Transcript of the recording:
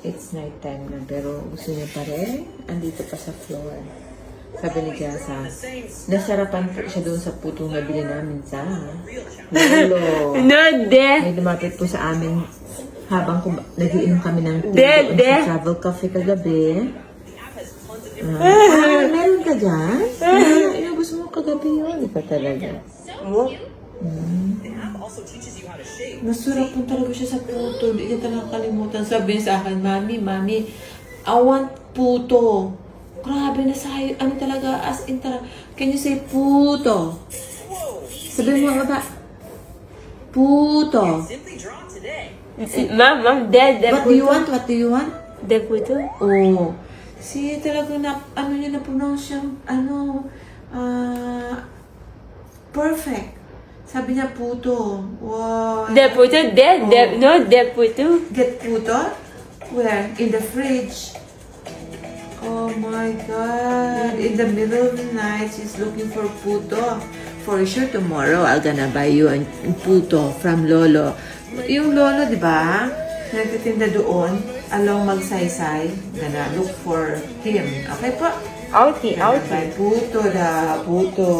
It's night time na, pero gusto niya pa rin. Andito pa sa floor. Sabi ni Jasa, nasarapan po siya doon sa putong nabili namin sa Lolo. No, de. May lumapit po sa amin habang kum- nagiinom kami ng De, de. sa travel cafe kagabi. Ah, ah, meron ka dyan? Ah, inubos mo kagabi yun. Ikaw talaga. Nasura po talaga siya sa puto. Hindi niya talaga kalimutan. Sabihin sa akin, Mami, Mami, I want puto. Grabe na sa ano talaga, as in talaga. Can you say puto? Sabihin mo nga ba? Puto. Ma'am, ma'am, de, de What do you want? What do you want? De puto. Oh. Si talaga na, ano niya na pronounce siya, ano, ah, perfect. Sabi niya puto. Wow. De puto, de, de, no, de puto. Get puto? Where? In the fridge. Oh my God. In the middle of the night, she's looking for puto. For sure, tomorrow, I'm gonna buy you a puto from Lolo. Yung Lolo, di ba? Nagtitinda doon, along magsaysay. Gonna look for him. Okay po? Okay. buy puto da, puto.